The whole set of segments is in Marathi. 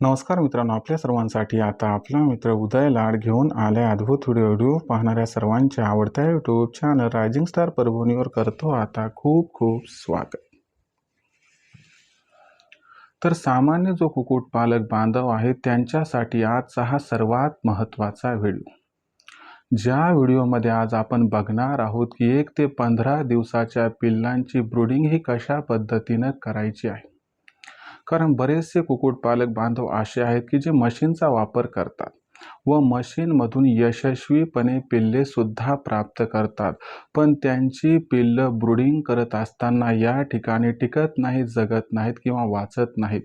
नमस्कार मित्रांनो आपल्या सर्वांसाठी आता आपला मित्र उदय लाड घेऊन आल्या अद्भुत व्हिडिओ व्हिडिओ पाहणाऱ्या सर्वांच्या आवडत्या यूट्यूब चॅनल रायझिंग स्टार परभणीवर करतो आता खूप खूप स्वागत. तर सामान्य जो कुक्कुटपालक बांधव आहे त्यांच्यासाठी आजचा हा सर्वात महत्त्वाचा व्हिडिओ. ज्या व्हिडिओमध्ये आज आपण बघणार आहोत की एक ते पंधरा दिवसाच्या पिल्लांची ब्रुडिंग ही कशा पद्धतीनं करायची आहे. कारण बरेचसे कुक्कुटपालक बांधव असे आहेत की जे मशीनचा वापर करतात. व मशीनमधून यशस्वीपणे पिल्लेसुद्धा प्राप्त करतात. पण त्यांची पिल्लं ब्रुडिंग करत असताना या ठिकाणी टिकत नाहीत जगत नाहीत किंवा वाचत नाहीत.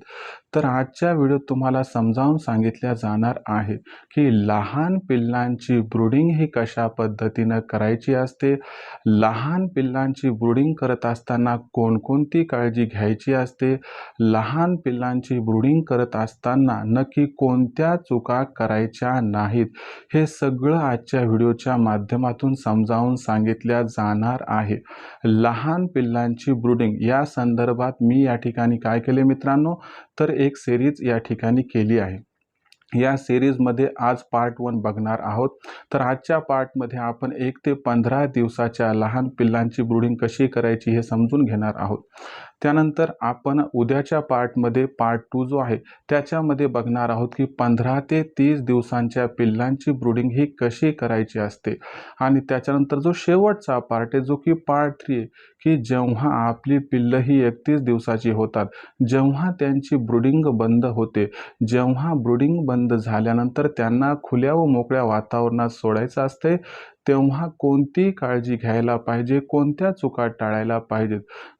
तर आजच्या व्हिडिओत तुम्हाला समजावून सांगितल्या जाणार आहे की लहान पिल्लांची ब्रुडिंग ही कशा पद्धतीनं करायची असते? लहान पिल्लांची ब्रुडिंग करत असताना कोणकोणती काळजी घ्यायची असते? लहान पिल्लांची ब्रुडिंग करत असताना नक्की कोणत्या चुका करायच्या नाहीत. हे सगळं आजच्या व्हिडिओच्या माध्यमातून समजावून सांगितल्या जाणार आहे. लहान पिल्लांची ब्रुडिंग या संदर्भात मी या ठिकाणी काय केले मित्रांनो? तर एक सिरीज या ठिकाणी केली आहे. या सिरीजमध्ये आज पार्ट वन बघणार आहोत. तर आजच्या पार्टमध्ये आपण एक ते पंधरा दिवसाच्या लहान पिल्लांची ब्रुडिंग कशी करायची हे समजून घेणार आहोत. त्यानंतर आपण उद्याच्या पार्टमध्ये पार्ट टू जो आहे त्याच्यामध्ये बघणार आहोत की पंधरा ते तीस दिवसांच्या पिल्लांची ब्रुडिंग ही कशी करायची असते. आणि त्याच्यानंतर जो शेवटचा पार्ट आहे जो की पार्ट थ्री आहे की जेव्हा आपली पिल्लं ही एकतीस दिवसाची होतात जेव्हा त्यांची ब्रुडिंग बंद होते जेव्हा ब्रुडिंग बंद झाल्यानंतर त्यांना खुल्या व मोकळ्या वातावरणात सोडायचं असते तेव्हा कोणती काळजी घ्यायला पाहिजे कोणत्या चुका टाळायला पाहिजेत.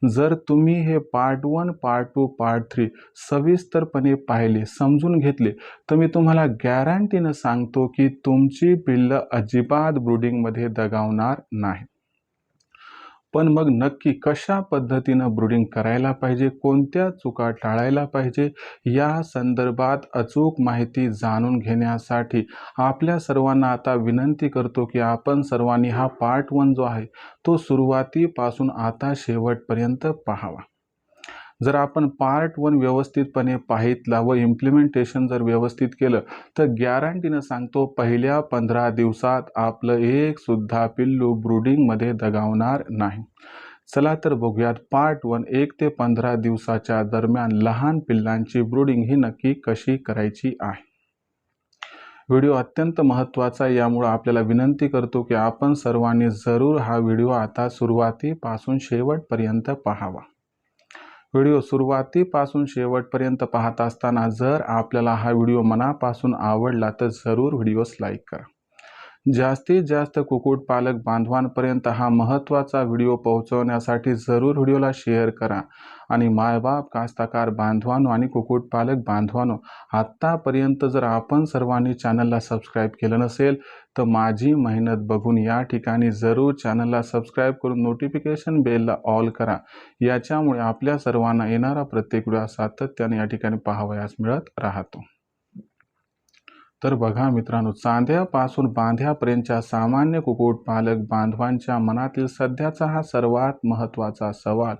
जर तुम्ही हे part one part two part three सविस्तरपणे पाहिले समजून घेतले तर मी तुम्हाला गॅरंटीनं सांगतो की तुमची पिल्लं अजिबात ब्रुडिंगमध्ये दगावणार नाही पण मग नक्की कशा पद्धतीनं ब्रुडिंग करायला पाहिजे? कोणत्या चुका टाळायला पाहिजे? या संदर्भात अचूक माहिती जाणून घेण्यासाठी आपल्या सर्वांना आता विनंती करतो की आपण सर्वांनी हा पार्ट वन जो आहे तो सुरुवातीपासून आता शेवटपर्यंत पाहावा. जर आपण पार्ट वन व्यवस्थितपणे पाहितला व इम्प्लिमेंटेशन जर व्यवस्थित केलं तर गॅरंटीनं सांगतो पहिल्या पंधरा दिवसात आपलं एकसुद्धा पिल्लू ब्रुडिंगमध्ये दगावणार नाही. चला तर बघूयात पार्ट वन एक ते पंधरा दिवसाच्या दरम्यान लहान पिल्लांची ब्रुडिंग ही नक्की कशी करायची आहे. व्हिडिओ अत्यंत महत्त्वाचा आहे यामुळं आपल्याला विनंती करतो की आपण सर्वांनी जरूर हा व्हिडिओ आता सुरुवातीपासून शेवटपर्यंत पाहावा. व्हिडिओ सुरुवातीपासून शेवटपर्यंत पाहत असताना जर आपल्याला हा व्हिडिओ मनापासून आवडला तर जरूर व्हिडिओस लाईक करा. जास्तीत जास्त कुक्कुटपालक बांधवांपर्यंत हा महत्त्वाचा व्हिडिओ पोहोचवण्यासाठी जरूर व्हिडिओला शेअर करा. आणि मायबाप कास्तकार बांधवानो आणि कुक्कुटपालक बांधवानो आत्तापर्यंत जर आपण सर्वांनी चॅनलला सबस्क्राईब केलं नसेल तर माझी मेहनत बघून या ठिकाणी जरूर चॅनलला सबस्क्राईब करून नोटिफिकेशन बेलला ऑल करा. याच्यामुळे आपल्या सर्वांना येणारा प्रत्येक व्हिडिओ सातत्याने या ठिकाणी पाहावयास मिळत राहतो. तर बघा मित्रांनो चांद्यापासून बांध्यापर्यंतच्या सामान्य कुक्कुटपालक बांधवांच्या मनातील सध्याचा हा सर्वात महत्त्वाचा सवाल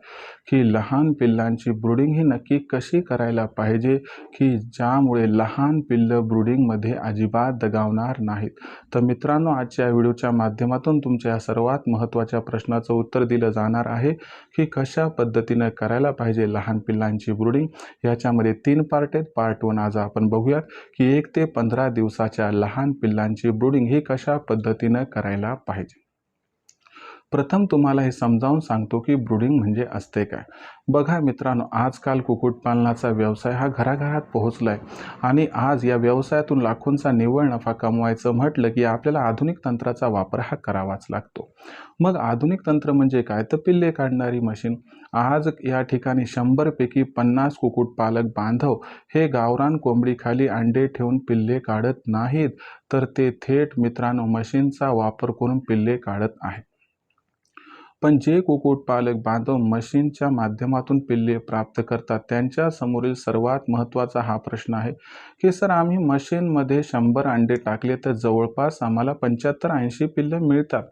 की लहान पिल्लांची ब्रुडिंग ही नक्की कशी करायला पाहिजे की ज्यामुळे लहान पिल्लं ब्रुडिंगमध्ये अजिबात दगावणार नाहीत? तर मित्रांनो आजच्या व्हिडिओच्या माध्यमातून तुमच्या सर्वात महत्त्वाच्या प्रश्नाचं उत्तर दिलं जाणार आहे की कशा पद्धतीनं करायला पाहिजे लहान पिल्लांची ब्रुडिंग? याच्यामध्ये तीन पार्ट आहेत. पार्ट वन आज आपण बघूयात की एक ते पंधरा दिवसाच्या लहान पिल्लांची ब्रुडिंग ही कशा पद्धतीनं करायला पाहिजे? प्रथम तुम्हाला हे समजावून सांगतो की ब्रुडिंग म्हणजे असते काय. बघा मित्रांनो आजकाल कुक्कुटपालनाचा व्यवसाय हा घराघरात पोहोचला आहे आणि आज या व्यवसायातून लाखोंचा निव्वळ नफा कमवायचं म्हटलं की आपल्याला आधुनिक तंत्राचा वापर हा करावाच लागतो. मग आधुनिक तंत्र म्हणजे काय? तर पिल्ले काढणारी मशीन. आज या ठिकाणी शंभरपैकी पन्नास कुक्कुटपालक बांधव हे गावरान कोंबडीखाली अंडे ठेवून पिल्ले काढत नाहीत तर ते थेट मित्रांनो मशीनचा वापर करून पिल्ले काढत आहेत. पण जे कुक्कुटपालक बांधव मशीनच्या माध्यमातून पिल्ले प्राप्त करतात त्यांच्या समोरील सर्वात महत्त्वाचा हा प्रश्न आहे की सर आम्ही मशीनमध्ये शंभर अंडे टाकले तर जवळपास आम्हाला पंच्याहत्तर ऐंशी पिल्लं मिळतात.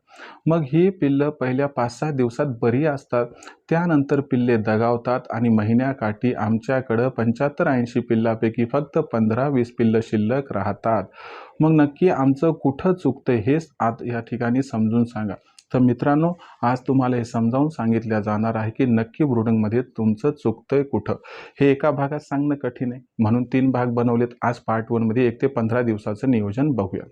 मग ही पिल्लं पहिल्या पाच सहा दिवसात बरी असतात. त्यानंतर पिल्ले दगावतात आणि महिन्याकाठी आमच्याकडं पंच्याहत्तर ऐंशी पिल्लापैकी फक्त पंधरा वीस पिल्लं शिल्लक राहतात. मग नक्की आमचं कुठं चुकतं हेच आत या ठिकाणी समजून सांगा. तर मित्रांनो आज तुम्हाला हे समजावून सांगितलं जाणार आहे की नक्की ब्रुडिंगमध्ये तुमचं चुकतंय कुठं? हे एका भागात सांगणं कठीण आहे. म्हणून तीन भाग बनवलेत. आज पार्ट वनमध्ये एक ते पंधरा दिवसाचं नियोजन बघूया.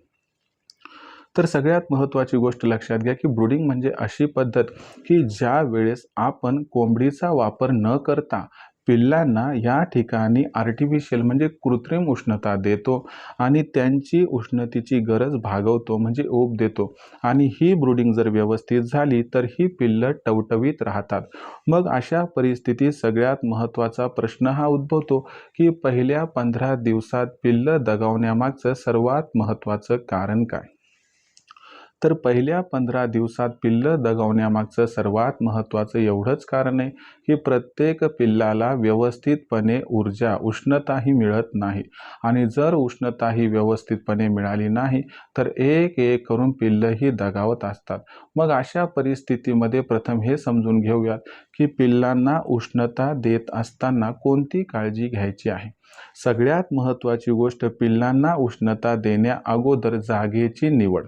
तर सगळ्यात महत्त्वाची गोष्ट लक्षात घ्या की ब्रुडिंग म्हणजे अशी पद्धत की ज्या वेळेस आपण कोंबडीचा वापर न करता पिल्लांना या ठिकाणी आर्टिफिशियल म्हणजे कृत्रिम उष्णता देतो आणि त्यांची उष्णतेची गरज भागवतो म्हणजे ओप देतो. आणि ही ब्रुडिंग जर व्यवस्थित झाली तर ही पिल्लं टवटवीत राहतात. मग अशा परिस्थितीत सगळ्यात महत्त्वाचा प्रश्न हा उद्भवतो की पहिल्या पंधरा दिवसात पिल्लं दगावण्यामागचं सर्वात महत्त्वाचं कारण काय? तर पहिल्या पंधरा दिवसात पिल्लं दगावण्यामागचं सर्वात महत्त्वाचं एवढंच कारण आहे की प्रत्येक पिल्लाला व्यवस्थितपणे ऊर्जा उष्णताही मिळत नाही. आणि जर उष्णताही व्यवस्थितपणे मिळाली नाही तर एक एक करून पिल्लंही दगावत असतात. मग अशा परिस्थितीमध्ये प्रथम हे समजून घेऊयात की पिल्लांना उष्णता देत असताना कोणती काळजी घ्यायची आहे? सगळ्यात महत्त्वाची गोष्ट पिल्लांना उष्णता देण्या अगोदर जागेची निवड.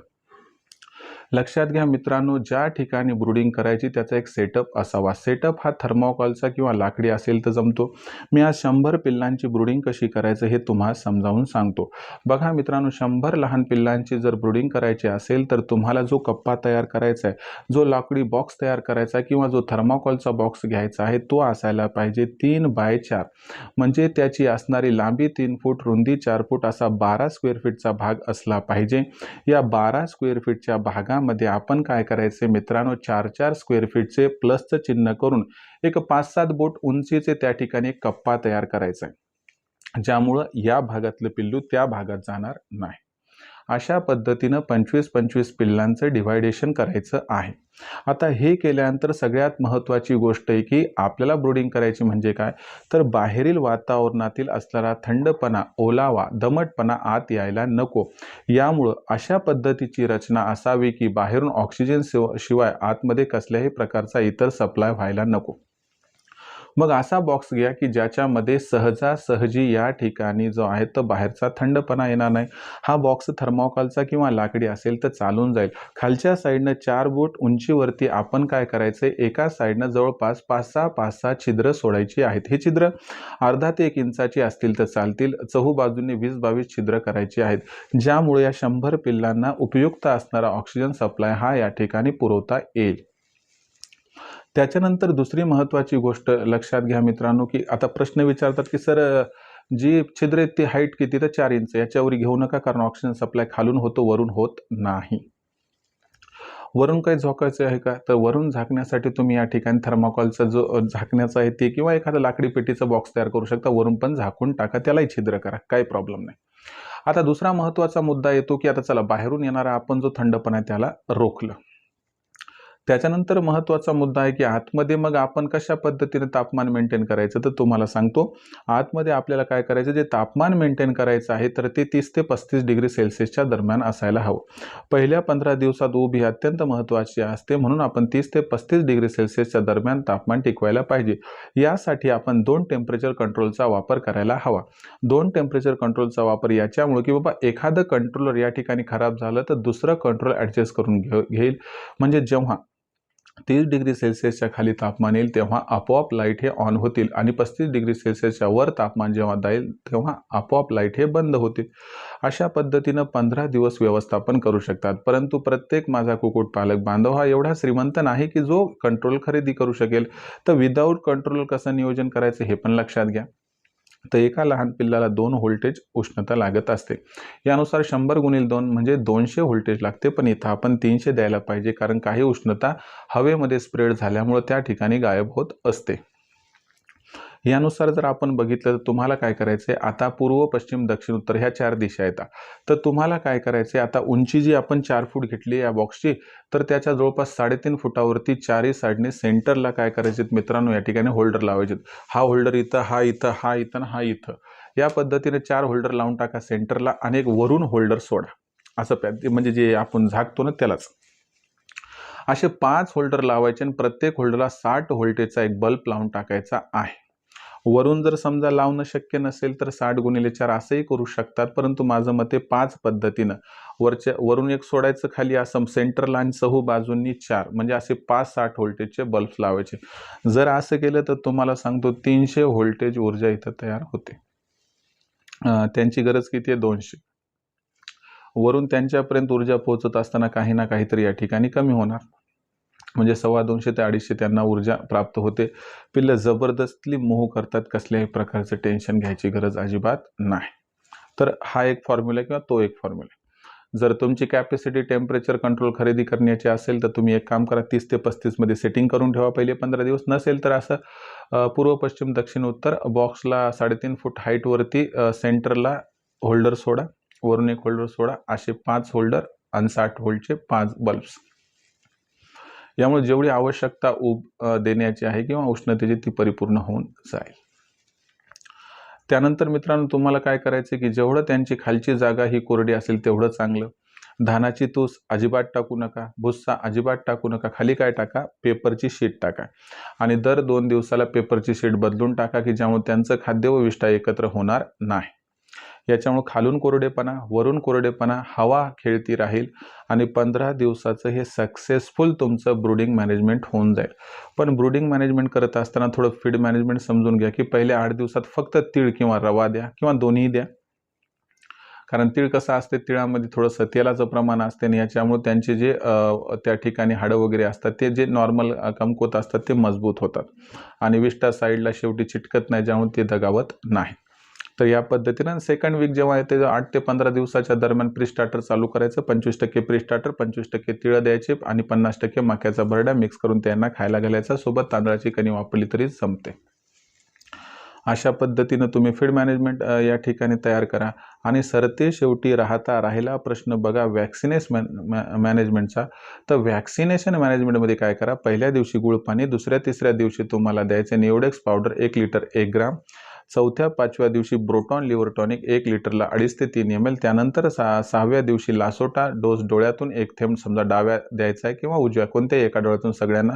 लक्षात घ्या मित्रांनो ज्या ठिकाणी ब्रुडिंग करायची त्याचा एक सेटअप असावा. सेटअप हा थर्मोकॉलचा किंवा लाकडी असेल तर जमतो. मी आज शंभर पिल्लांची ब्रुडिंग कशी करायचं हे तुम्हाला समजावून सांगतो. बघा मित्रांनो शंभर लहान पिल्लांची जर ब्रुडिंग करायची असेल तर तुम्हाला जो कप्पा तयार करायचा आहे जो लाकडी बॉक्स तयार करायचा किंवा जो थर्माकॉलचा बॉक्स घ्यायचा आहे तो असायला पाहिजे तीन बाय चार. म्हणजे त्याची असणारी लांबी तीन फूट रुंदी चार फूट असा बारा स्क्वेअर फीटचा भाग असला पाहिजे. या बारा स्क्वेअर फीटच्या भागा मध्ये आपण काय करायचे? मित्रांनो चार चार स्क्वेअर फीटचे प्लसचं चिन्ह करून एक पाच सात बोट उंचीचे त्या ठिकाणी कप्पा तयार करायचा आहे. ज्यामुळं या भागातलं पिल्लू त्या भागात जाणार नाही. अशा पद्धतीनं पंचवीस पंचवीस पिल्लांचं डिव्हायडेशन करायचं आहे. आता हे केल्यानंतर सगळ्यात महत्त्वाची गोष्ट आहे की आपल्याला ब्रुडिंग करायची म्हणजे काय? तर बाहेरील वातावरणातील असणारा थंडपणा ओलावा दमटपणा आत यायला नको. यामुळं अशा पद्धतीची रचना असावी की बाहेरून ऑक्सिजन शिवाय आतमध्ये कसल्याही प्रकारचा इतर सप्लाय व्हायला नको. मग असा बॉक्स घ्या की ज्याच्यामध्ये सहजासहजी या ठिकाणी जो आहे तो बाहेरचा थंडपणा येणार नाही. हा बॉक्स थर्मोकॉलचा किंवा लाकडी असेल तर चालून जाईल. खालच्या साईडनं चार बोट उंचीवरती आपण काय करायचं? एका साईडनं जवळपास पाच सहा पाच सहा छिद्र सोडायची आहेत. हे छिद्र अर्धा ते एक इंचाची असतील तर चालतील. चहू बाजूने वीस बावीस छिद्र करायची आहेत. ज्यामुळे या शंभर पिल्लांना उपयुक्त असणारा ऑक्सिजन सप्लाय हा या ठिकाणी पुरवता येईल. त्याच्यानंतर दुसरी महत्त्वाची गोष्ट लक्षात घ्या मित्रांनो की आता प्रश्न विचारतात की सर जी छिद्र आहेत ती हाईट किती? तर चार इंच. याच्यावर घेऊ नका कारण ऑक्सिजन सप्लाय खालून होतो वरून होत नाही. वरून काही झोकायचं आहे का? तर वरून झाकण्यासाठी तुम्ही या ठिकाणी थर्माकॉलचा जो झाकण्याचा आहे ते किंवा एखादा लाकडी पेटीचा बॉक्स तयार करू शकता. वरून पण झाकून टाका. त्यालाही छिद्र करा. काही प्रॉब्लेम नाही. आता दुसरा महत्त्वाचा मुद्दा येतो की आता चला बाहेरून येणारा आपण जो थंडपणा आहे त्याला रोखलं. त्याच्यानंतर महत्त्वाचा मुद्दा आहे की आतमध्ये मग आपण कशा पद्धतीने तापमान मेंटेन करायचं तर तुम्हाला सांगतो. आतमध्ये आपल्याला काय करायचं जे तापमान मेंटेन करायचं आहे तर ते तीस ते पस्तीस डिग्री सेल्सिअसच्या दरम्यान असायला हवं. पहिल्या पंधरा दिवसात ऊब ही अत्यंत महत्त्वाची असते म्हणून आपण तीस ते पस्तीस डिग्री सेल्सिअसच्या दरम्यान तापमान टिकवायला पाहिजे. यासाठी आपण दोन टेम्परेचर कंट्रोलचा वापर करायला हवा. दोन टेम्परेचर कंट्रोलचा वापर याच्यामुळे की बाबा एखादं कंट्रोलर या ठिकाणी खराब झालं तर दुसरं कंट्रोल ॲडजस्ट करून घे घेईल. म्हणजे जेव्हा तीस डिग्री सेल्सिअसच्या खाली तापमान येईल तेव्हा आपोआप लाइट हे ऑन होतील आणि पस्तीस डिग्री सेल्सिअसच्या वर तापमान जेव्हा जाईल तेव्हा आपोआप लाइट हे बंद होतील. अशा पद्धतीनं पंधरा दिवस व्यवस्थापन करू शकतात. परंतु प्रत्येक माझा कुक्कुटपालक बांधव हा एवढा श्रीमंत नाही की जो कंट्रोल खरेदी करू शकेल. तर विदाऊट कंट्रोल कसं नियोजन करायचं हे पण लक्षात घ्या. तर एका लहान पिल्लाला दोन व्होल्टेज उष्णता लागत असते. यानुसार शंभर गुणील दोन म्हणजे दोनशे व्होल्टेज लागते पण इथं आपण तीनशे द्यायला पाहिजे कारण काही उष्णता हवेमध्ये स्प्रेड झाल्यामुळं त्या ठिकाणी गायब होत असते. यानुसार जर आपण बघितलं तर तुम्हाला काय करायचं आहे आता पूर्व पश्चिम दक्षिण उत्तर ह्या चार दिशा येतात तर तुम्हाला काय करायचं आहे आता उंची जी आपण चार फूट घेतली या बॉक्सची तर त्याच्या जवळपास साडेतीन फुटावरती चारही साईडने सेंटरला काय करायचे मित्रांनो? या ठिकाणी होल्डर लावायचे हा होल्डर इथं हा इथं हा इथं हा इथं. या पद्धतीने चार होल्डर लावून टाका सेंटरला आणि एक वरून होल्डर सोडा. असं प्या ते म्हणजे जे आपण झाकतो ना त्यालाच. असे पाच होल्डर लावायचे आणि प्रत्येक होल्डरला साठ व्होल्टेजचा एक बल्ब लावून टाकायचा आहे. वरून जर समजा लावणं शक्य नसेल तर साठ गुणिले चार असंही करू शकतात परंतु माझं मते पाच पद्धतीनं. वरच्या वरून एक सोडायचं खाली असं सेंटरला आणि चहू बाजूंनी चार म्हणजे असे पाच साठ व्होल्टेजचे बल्ब लावायचे. जर असं केलं तर तुम्हाला सांगतो तीनशे व्होल्टेज ऊर्जा इथं तयार होते. त्यांची गरज किती आहे? दोनशे. वरून त्यांच्यापर्यंत ऊर्जा पोहोचत असताना काही ना काहीतरी या ठिकाणी कमी होणार. म्हणजे सव्वा दोनशे ते अडीचशे त्यांना ऊर्जा प्राप्त होते. पिल्लं जबरदस्तली मोह करतात कसल्याही प्रकारचं टेन्शन घ्यायची गरज अजिबात नाही. तर हा एक फॉर्म्युला किंवा तो एक फॉर्म्युला जर तुमची कॅपॅसिटी टेम्परेचर कंट्रोल खरेदी करण्याची असेल तर तुम्ही एक काम करा तीस ते पस्तीसमध्ये सेटिंग करून ठेवा. पहिले पंधरा दिवस नसेल तर असं पूर्व पश्चिम दक्षिण उत्तर बॉक्सला साडेतीन फूट हाईटवरती सेंटरला होल्डर सोडा. वरून एक होल्डर सोडा. असे पाच होल्डर आणि साठ होल्डचे पाच बल्ब्स यामुळे जेवढी आवश्यकता उब देण्याची आहे किंवा उष्णतेची ती परिपूर्ण होऊन जाईल. त्यानंतर मित्रांनो तुम्हाला काय करायचं की जेवढं त्यांची खालची जागा ही कोरडी असेल तेवढं चांगलं. धानाची तूस अजिबात टाकू नका भुस्सा अजिबात टाकू नका खाली काय टाका? पेपरची शीट टाका. आणि दर दोन दिवसाला पेपरची शीट बदलून टाका की ज्यामुळे त्यांचं खाद्य व विष्ठा एकत्र होणार नाही. याच्यामुळे खालून कोरडेपणा वरून कोरडेपणा हवा खेळती राहील आणि पंधरा दिवसाचं हे सक्सेसफुल तुमचं ब्रुडिंग मॅनेजमेंट होऊन जाईल. पण ब्रुडिंग मॅनेजमेंट करत असताना थोडं फीड मॅनेजमेंट समजून घ्या की पहिले आठ दिवसात फक्त तीळ किंवा रवा द्या किंवा दोन्ही द्या. कारण तीळ कसं असते तिळामध्ये थोडंसं तेलाचं प्रमाण असते आणि याच्यामुळे त्यांचे जे त्या ठिकाणी हाडं वगैरे असतात ते जे नॉर्मल कमकुवत असतात ते मजबूत होतात. आणि विष्टा साईडला शेवटी चिटकत नाही ज्यामुळे ते दगावत नाही तर या पद्धतीनं सेकंड वीक जेव्हा येते आठ ते पंधरा दिवसाच्या दरम्यान प्री स्टार्टर चालू करायचं. पंचवीस टक्के प्री स्टार्टर पंचवीस टक्के तिळं द्यायचे आणि पन्नास टक्के मक्याचा भरडा मिक्स करून त्यांना खायला घालायचा. सोबत तांदळाची कणी वापरली तरी जमते अशा पद्धतीनं तुम्ही फीड मॅनेजमेंट या ठिकाणी तयार करा. आणि सरते शेवटी राहता राहिला प्रश्न बघा वॅक्सिनेस मॅ मॅ- मॅनेजमेंटचा तर व्हॅक्सिनेशन मॅनेजमेंटमध्ये काय करा पहिल्या दिवशी गुळ पाणी दुसऱ्या तिसऱ्या दिवशी तुम्हाला द्यायचे निवडेक्स पावडर एक लिटर एक ग्राम चौथ्या पाचव्या दिवशी ब्रोटॉन लिव्हर टॉनिक एक लिटरला अडीच ते तीन एम एल त्यानंतर सहा सहाव्या दिवशी लासोटा डोस डोळ्यातून एक थेंब समजा डाव्या द्यायचा आहे किंवा उजव्या कोणत्याही एका डोळ्यातून सगळ्यांना.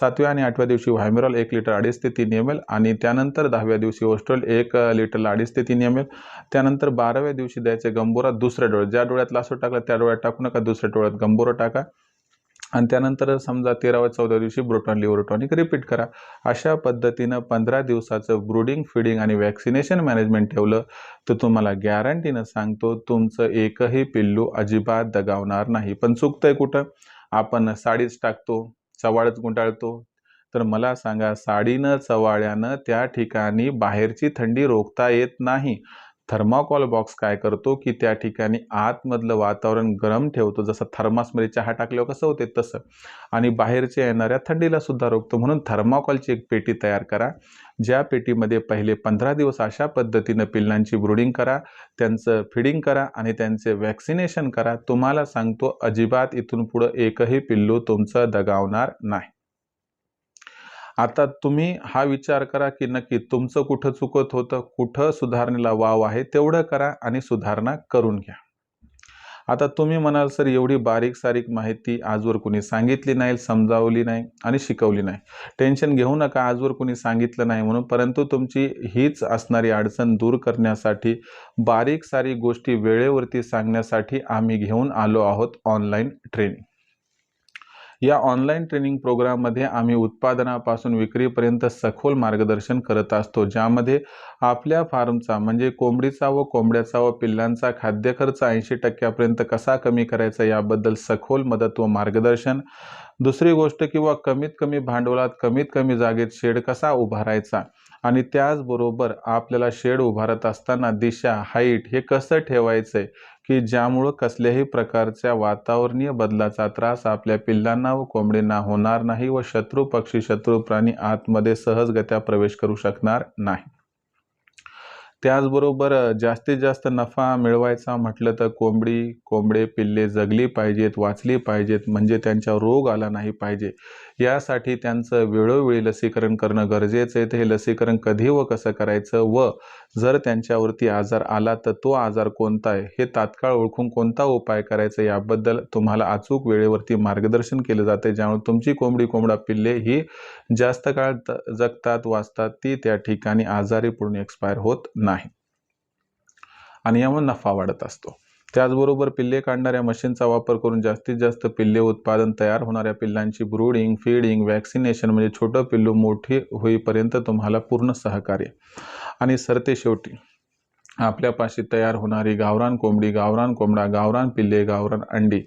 सातव्या आणि आठव्या दिवशी व्हायमेरॉल एक लिटर अडीच ते तीन एम एल आणि त्यानंतर दहाव्या दिवशी ओस्ट्रॉल एक लिटरला अडीच ते तीन एम एल त्यानंतर बाराव्या दिवशी द्यायचे गंबोरा दुसऱ्या डोळ्यात. ज्या डोळ्यात लासो टाकला त्या डोळ्यात टाकू नका दुसऱ्या डोळ्यात गंबोरा टाका. आणि त्यानंतर समजा तेराव्या चौदाव्या दिवशी ब्रोटॉन लिव्हर टॉनिक रिपीट करा. अशा पद्धतीनं पंधरा दिवसाचं ब्रुडिंग फिडिंग आणि वॅक्सिनेशन मॅनेजमेंट ठेवलं तर तुम्हाला गॅरंटीनं सांगतो तुमचं एकही पिल्लू अजिबात दगावणार नाही. पण चुकतंय कुठं? आपण साडीच टाकतो चवाळच गुंडाळतो. तर मला सांगा साडीनं चवाळ्यानं त्या ठिकाणी बाहेरची थंडी रोखता येत नाही. थर्माकॉल बॉक्स काय करतो की त्या ठिकाणी आतमधलं वातावरण गरम ठेवतो. जसं थर्मासमध्ये चहा टाकल्यावर कसं होते तसं. आणि बाहेरच्या येणाऱ्या थंडीला सुद्धा रोखतो. म्हणून थर्माकॉलची एक पेटी तयार करा. ज्या पेटीमध्ये पहिले पंधरा दिवस अशा पद्धतीनं पिल्लांची ब्रुडिंग करा. त्यांचं फिडिंग करा आणि त्यांचे वॅक्सिनेशन करा. तुम्हाला सांगतो अजिबात इथून पुढं एकही पिल्लू तुमचं दगावणार नाही. आता तुम्ही हा विचार करा की नक्की तुमचं कुठं चुकत होतं कुठं सुधारणेला वाव आहे तेवढं करा आणि सुधारणा करून घ्या. आता तुम्ही म्हणाल सर एवढी बारीक सारीक माहिती आजवर कुणी सांगितली नाही समजावली नाही आणि शिकवली नाही. टेन्शन घेऊ नका आजवर कुणी सांगितलं नाही म्हणून. परंतु तुमची हीच असणारी अडचण दूर करण्यासाठी बारीक सारी गोष्टी वेळेवरती सांगण्यासाठी आम्ही घेऊन आलो आहोत ऑनलाईन ट्रेनिंग. या ऑनलाईन ट्रेनिंग प्रोग्राममध्ये आम्ही उत्पादनापासून विक्रीपर्यंत सखोल मार्गदर्शन करत असतो. ज्यामध्ये आपल्या फार्मचा म्हणजे कोंबडीचा व कोंबड्याचा व पिल्लांचा खाद्य खर्च ऐंशी टक्क्यापर्यंत कसा कमी करायचा याबद्दल सखोल मदत व मार्गदर्शन. दुसरी गोष्ट किंवा कमीत कमी भांडवलात कमीत कमी जागेत शेड कसा उभारायचा आणि त्याचबरोबर आपल्याला शेड उभारत असताना दिशा हाईट हे कसं ठेवायचं आहे की ज्यामुळं कसल्याही प्रकारच्या वातावरणीय बदलाचा त्रास आपल्या पिल्लांना व कोंबडींना होणार नाही व शत्रू पक्षी शत्रू प्राणी आतमध्ये सहजगत्या प्रवेश करू शकणार नाही. त्याचबरोबर जास्तीत जास्त नफा मिळवायचा म्हटलं तर कोंबडी कोंबडे पिल्ले जगली पाहिजेत वाचली पाहिजेत म्हणजे त्यांच्या रोग आला नाही पाहिजे. यासाठी त्यांचं वेळोवेळी लसीकरण करणं गरजेचं आहे. तर हे लसीकरण कधी व कसं करायचं व जर त्यांच्यावरती आजार आला तर तो आजार कोणता आहे? हे तात्काळ ओळखून कोणता उपाय करायचा याबद्दल तुम्हाला अचूक वेळेवरती मार्गदर्शन केलं जाते ज्यामुळे तुमची कोंबडी कोंबडा पिल्ले ही जास्त काळ जगतात वाचतात ती त्या ठिकाणी आजारी पूर्ण एक्सपायर होत नाही नाही. आणि यामुळे नफा वाढत असतो. त्याचबरोबर पिल्ले काढणाऱ्या मशीनचा वापर करून जास्तीत जास्त पिल्ले उत्पादन तयार होणाऱ्या पिल्लांची ब्रूडिंग फीडिंग वॅक्सिनेशन म्हणजे छोटं पिल्लू मोठी होईपर्यंत तुम्हाला पूर्ण सहकार्य. आणि सरते शेवटी आपल्यापाशी तयार होणारी गावरान कोंबडी गावरान कोंबडा गावरान पिल्ले गावरान अंडी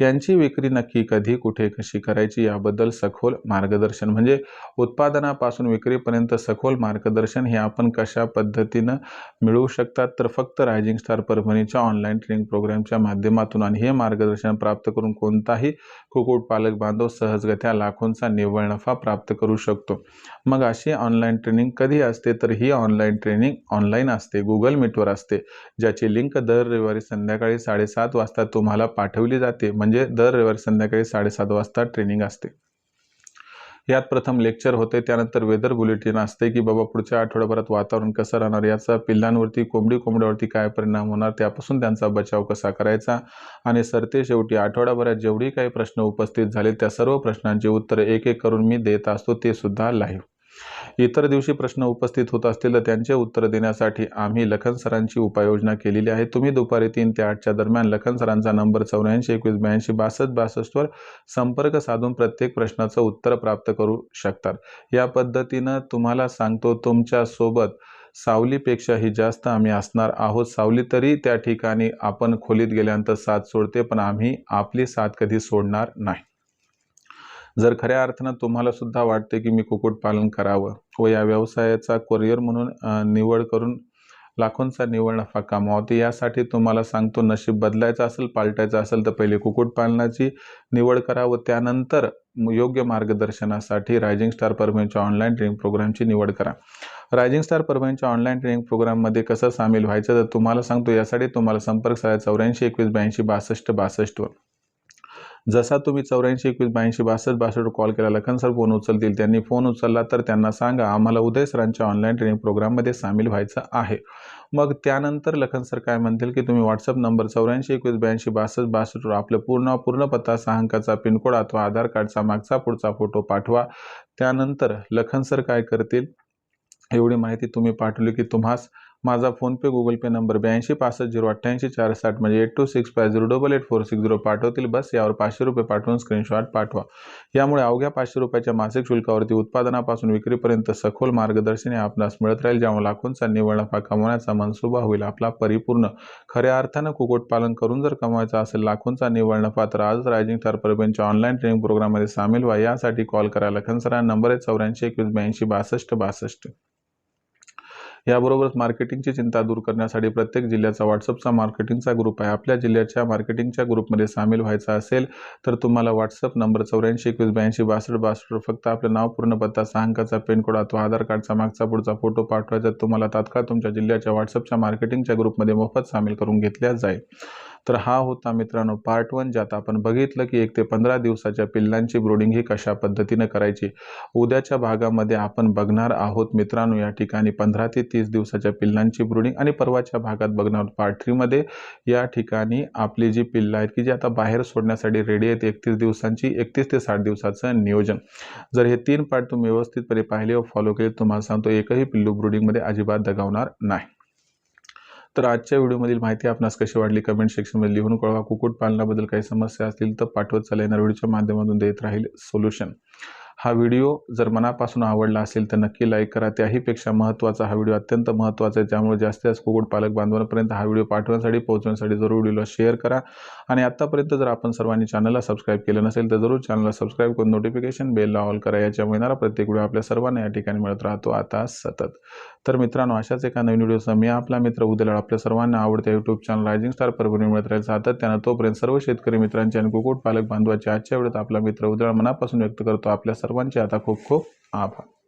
यांची विक्री नक्की कधी कुठे कशी करायची याबद्दल सखोल मार्गदर्शन म्हणजे उत्पादनापासून विक्रीपर्यंत सखोल मार्गदर्शन हे आपण कशा पद्धतीनं मिळवू शकतात तर फक्त रायझिंग स्टार परभणीच्या ऑनलाईन ट्रेनिंग प्रोग्रामच्या माध्यमातून आणि हे मार्गदर्शन प्राप्त करून कोणताही कुक्कुटपालक बांधव सहजगत्या लाखोंचा निव्वळ नफा प्राप्त करू शकतो. मग अशी ऑनलाईन ट्रेनिंग कधी असते? तर ही ऑनलाईन ट्रेनिंग ऑनलाईन असते. गुगल मीटवर असते ज्याची लिंक दर रविवारी संध्याकाळी साडेसात वाजता तुम्हाला पाठवली जाते. म्हणजे दर रविवारी संध्याकाळी साडेसात वाजता ट्रेनिंग असते. यात प्रथम लेक्चर होते त्यानंतर वेदर बुलेटिन असते की बाबा पुढच्या आठवड्याभरात वातावरण कसं राहणार याचा पिल्लांवरती कोंबडी कोंबड्यावरती काय परिणाम होणार त्यापासून त्यांचा बचाव कसा करायचा? आणि सरते शेवटी आठवड्याभरात जेवढी काही प्रश्न उपस्थित झाले त्या सर्व प्रश्नांची उत्तरे एक एक करून मी देत असतो ते सुद्धा लाईव्ह इतर दिवशी प्रश्न उपस्थित होत असतील तर त्यांचे उत्तर देण्यासाठी आम्ही लखन सरांची उपाययोजना केलेली आहे. तुम्ही दुपारी तीन ते आठच्या दरम्यान लखन सरांचा नंबर चौऱ्याऐंशी एकवीस ब्याऐंशी बासष्ट बासष्टवर संपर्क साधून प्रत्येक प्रश्नाचं उत्तर प्राप्त करू शकतात. या पद्धतीनं तुम्हाला सांगतो तुमच्यासोबत सावलीपेक्षाही जास्त आम्ही असणार आहोत. सावली तरी त्या ठिकाणी आपण खोलीत गेल्यानंतर साथ सोडते पण आम्ही आपली साथ कधी सोडणार नाही. जर खऱ्या अर्थानं तुम्हाला सुद्धा वाटते की मी कुक्कुटपालन करावं व या व्यवसायाचा करिअर म्हणून निवड करून लाखोंचा निवड नफा कमावते यासाठी तुम्हाला सांगतो नशीब बदलायचं असेल पालटायचं असेल तर पहिले कुक्कुटपालनाची निवड करा व त्यानंतर योग्य मार्गदर्शनासाठी रायझिंग स्टार परभणीच्या ऑनलाईन ट्रेनिंग प्रोग्रामची निवड करा. रायझिंग स्टार परभणीच्या ऑनलाईन ट्रेनिंग प्रोग्राममध्ये कसं सामील व्हायचं तर तुम्हाला सांगतो यासाठी तुम्हाला संपर्क साधा चौऱ्याऐंशी एकवीस ब्याऐंशी बासष्ट बासष्टवर. जसा तुम्ही चौऱ्याऐंशी एकवीस ब्याऐंशी बासष्ट बासष्ट कॉल केला लखन सर फोन उचलतील त्यांनी फोन उचलला तर त्यांना सांगा आम्हाला उदय सरांच्या ऑनलाईन ट्रेनिंग प्रोग्राममध्ये सामील व्हायचं आहे. मग त्यानंतर लखन सर काय म्हणतील की तुम्ही व्हॉट्सअप नंबर चौऱ्याऐंशी एकवीस ब्याऐंशी बासष्ट बासष्टवर आपलं पूर्ण पूर्ण पत्ता सहा अंकाचा पिनकोड अथवा आधार कार्डचा मागचा पुढचा फोटो पाठवा. त्यानंतर लखन सर काय करतील? एवढी माहिती तुम्ही पाठवली की तुम्हास माझा फोनपे गुगल पे नंबर ब्याऐंशी पासष्ट झिरो अठ्ठ्याऐंशी चार साठ म्हणजे eight two six five zero double eight four six zero पाठवतील. बस यावर पाचशे रुपये पाठवून स्क्रीनशॉट पाठवा. यामुळे अवघ्या पाचशे रुपयाच्या मासिक शुल्कावरती उत्पादनापासून विक्रीपर्यंत सखोल मार्गदर्शन आपणास मिळत राहील ज्यामुळे लाखोंचा निव्वळ नफा कमवण्याचा मनसुबा होईल. आपला परिपूर्ण खऱ्या अर्थानं कुक्कुटपालन करून जर कमवायचा असेल लाखोंचा निव्वळ नफा तर आजच रायजिंग स्टार परभणीच्या ऑनलाईन ट्रेनिंग प्रोग्राममध्ये सामील व्हा. यासाठी कॉल करा लखनसरा नंबर आहे चौऱ्याऐंशी एकवीस ब्याऐंशी बासष्ट बासष्ट. याबरोबरच मार्केटिंगची चिंता दूर करण्यासाठी प्रत्येक जिल्ह्याचा व्हॉट्सअपचा मार्केटिंगचा ग्रुप आहे. आपल्या जिल्ह्याच्या मार्केटिंगच्या ग्रुपमध्ये सामील व्हायचा असेल तर तुम्हाला व्हॉट्सअप नंबर चौऱ्याऐंशी एकवीस ब्याऐंशी बासष्ट बासष्ट फक्त आपलं नाव पूर्ण पत्ता सहा अंकाचा पिनकोड अथवा आधार कार्डचा मागचा पुढचा फोटो पाठवायचा तुम्हाला तात्काळ तुमच्या जिल्ह्याच्या व्हॉट्सअपच्या मार्केटिंगच्या ग्रुपमध्ये मोफत सामील करून घेतल्या जाईल. तर हा होता मित्रांनो पार्ट वन ज्यात आपण बघितलं की एक ते पंधरा दिवसाच्या पिल्लांची ब्रोडिंग ही कशा पद्धतीनं करायची? उद्याच्या भागामध्ये आपण बघणार आहोत मित्रांनो या ठिकाणी पंधरा ते तीस दिवसाच्या पिल्लांची ब्रोडिंग आणि परवाच्या भागात बघणार आहोत पार्ट थ्रीमध्ये या ठिकाणी आपली जी पिल्लं आहेत की जी आता बाहेर सोडण्यासाठी रेडी आहेत एकतीस दिवसांची एकतीस ते साठ दिवसाचं नियोजन. जर हे तीन पार्ट तुम्ही व्यवस्थितपणे पाहिले व फॉलो केले तुम्हाला सांगतो एकही पिल्लू ब्रोडिंगमध्ये अजिबात दगावणार नाही. तर आजच्या व्हिडिओमधील माहिती आपणास कशी वाटली? कमेंट सेक्शनमध्ये लिहून कळवा. कुक्कुटपालनाबद्दल काही समस्या असतील तर पाठवत चालणार व्हिडिओच्या माध्यमातून देत राहील सोल्युशन. हा व्हिडिओ जर मनापासून आवडला असेल तर नक्की लाईक करा. त्याहीपेक्षा महत्त्वाचा हा व्हिडिओ अत्यंत महत्त्वाचा आहे. त्यामुळे जास्तीत जास्त कुक्कुटपालक बांधवांपर्यंत हा व्हिडिओ पाठवण्यासाठी पोहोचवण्यासाठी जरूर व्हिडिओला शेअर करा. आणि आत्तापर्यंत जर आपण सर्वांनी चॅनलला सबस्क्राईब केलं नसेल तर जरूर चॅनलला सबस्क्राईब करून नोटिफिकेशन बेलला ऑल करा. याच्यामुळे येणारा प्रत्येक व्हिडिओ आपल्या सर्वांना या ठिकाणी मिळत राहतो. आता सतत. तर मित्रांनो अशाच एका नवीन व्हिडिओचा मी आपला मित्र उद्याला आपल्या सर्वांना आवडत्या YouTube channel rising star Parbhani मिळत राहील. सातत्यानं तोपर्यंत सर्व शेतकरी मित्रांचे आणि कुक्कुटपालक बांधवाचे आजच्या वेळेत आपला मित्र उद्याला मनापासून व्यक्त करतो. आपल्या सर्वांचे आता खूप खूप आभार.